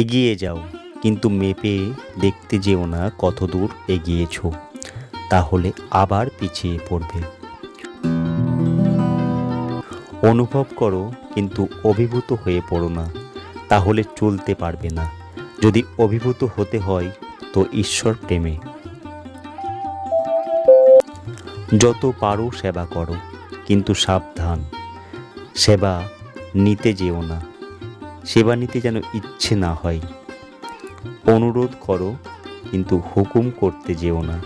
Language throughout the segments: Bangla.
এগিয়ে যাও, কিন্তু মেপে দেখতে যেও না কত দূর এগিয়েছ, তাহলে আবার পিছিয়ে পড়বে। অনুভব করো, কিন্তু অভিভূত হয়ে পড়ো না, তাহলে চলতে পারবে না। যদি অভিভূত হতে হয়, তো ঈশ্বর প্রেমে। যত পারো সেবা করো, কিন্তু সাবধান, সেবা নিতে যেও না। সেবা নিতে যেন ইচ্ছে না হয়। অনুরোধ করো, কিন্তু হুকুম করতে যেও না।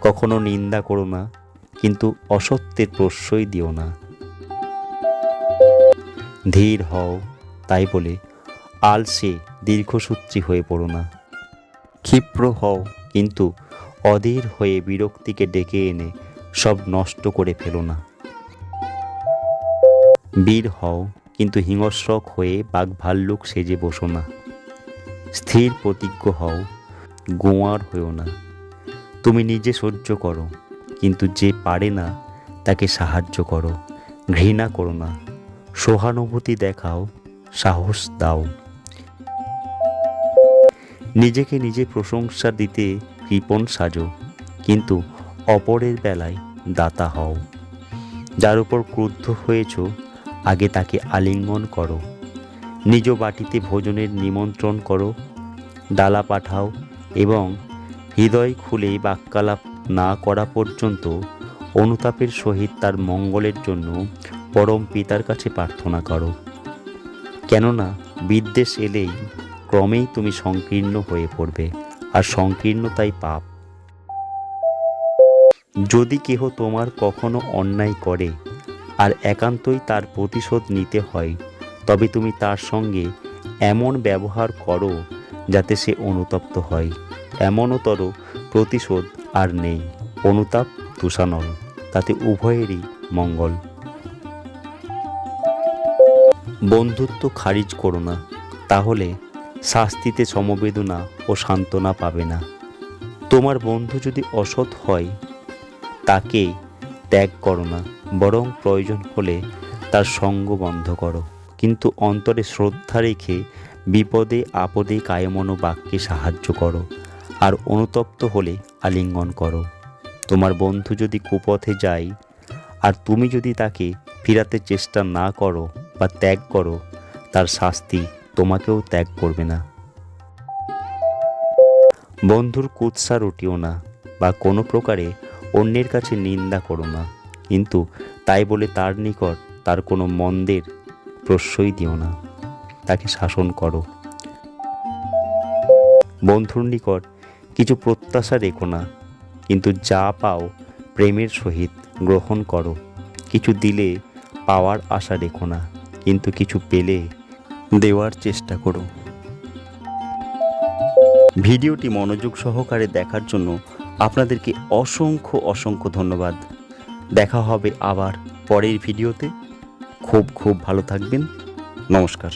কখনো নিন্দা করো না, কিন্তু অসত্যের প্রশ্রয় দিও না। ধীর হও, তাই বলে আলসে দীর্ঘসূত্রী হয়ে পড়ো না। ক্ষিপ্র হও, কিন্তু অধীর হয়ে বিরক্তিকে ডেকে এনে সব নষ্ট করে ফেলো না। বীর হও কিন্তু হিংস্রক হয়ে বাঘ ভাল্লুক সেজে বসো না। স্থির প্রতিজ্ঞ হও, গোয়ার হয়েও না। তুমি নিজে সহ্য করো, কিন্তু যে পারে না, তাকে সাহায্য করো, ঘৃণা করো না। সহানুভূতি দেখাও, সাহস দাও। নিজেকে নিজে প্রশংসা দিতে কৃপণ সাজো, কিন্তু অপরের বেলায় দাতা হও। যার উপর ক্রুদ্ধ হয়েছ আগে তাকে আলিঙ্গন করো। নিজ বাটিতে ভোজনের নিমন্ত্রণ করো, ডালা পাঠাও এবং হৃদয় খুলে বাক্যালাপ না করা পর্যন্ত অনুতাপের সহিত তার মঙ্গলের জন্য পরম পিতার কাছে প্রার্থনা করো। কেননা বিদ্বেষ এলেই ক্রমেই তুমি সংকীর্ণ হয়ে পড়বে আর সংকীর্ণতাই পাপ। যদি কেহ তোমার কখনো অন্যায় করে আর একান্তই তার প্রতিশোধ নিতে হয়। তবে তুমি তার সঙ্গে এমন ব্যবহার করো যাতে সে অনুতপ্ত হয়। এমনতর প্রতিশোধ আর নেই। অনুতাপ তুষানল, তাতে উভয়েরই মঙ্গল। বন্ধুত্ব খারিজ করো না, তাহলে শাস্তিতে সমবেদনা ও সান্ত্বনা পাবে না। তোমার বন্ধু যদি অসৎ হয়, তাকে ত্যাগ করো না, বরং প্রয়োজন হলে তার সঙ্গ বন্ধ করো। কিন্তু অন্তরে শ্রদ্ধা রেখে বিপদে আপদে কায়মনো বাক্যে সাহায্য করো, আর অনুতপ্ত হলে আলিঙ্গন করো। তোমার বন্ধু যদি কুপথে যায়, আর তুমি যদি তাকে ফিরাতে চেষ্টা না করো বা ত্যাগ করো, তার শাস্তি তোমাকেও ত্যাগ করবে না। বন্ধুর কুৎসা রুটিও না, বা কোনো প্রকারে অন্যের কাছে নিন্দা করো না। কিন্তু তাই বলে তার নিকট তার কোনো মন্দের প্রশ্রয় দিও না। তাকে শাসন করো। বন্ধুর নিকট কিছু প্রত্যাশা রেখো না। কিন্তু যা পাও প্রেমের সহিত গ্রহণ করো। কিছু দিলে পাওয়ার আশা রেখো না। কিন্তু কিছু পেলে দেওয়ার চেষ্টা করো। ভিডিওটি মনোযোগ সহকারে দেখার জন্য আপনাদেরকে অসংখ্য অসংখ্য ধন্যবাদ। দেখা হবে আবার পরের ভিডিওতে। খুব খুব ভালো থাকবেন। নমস্কার।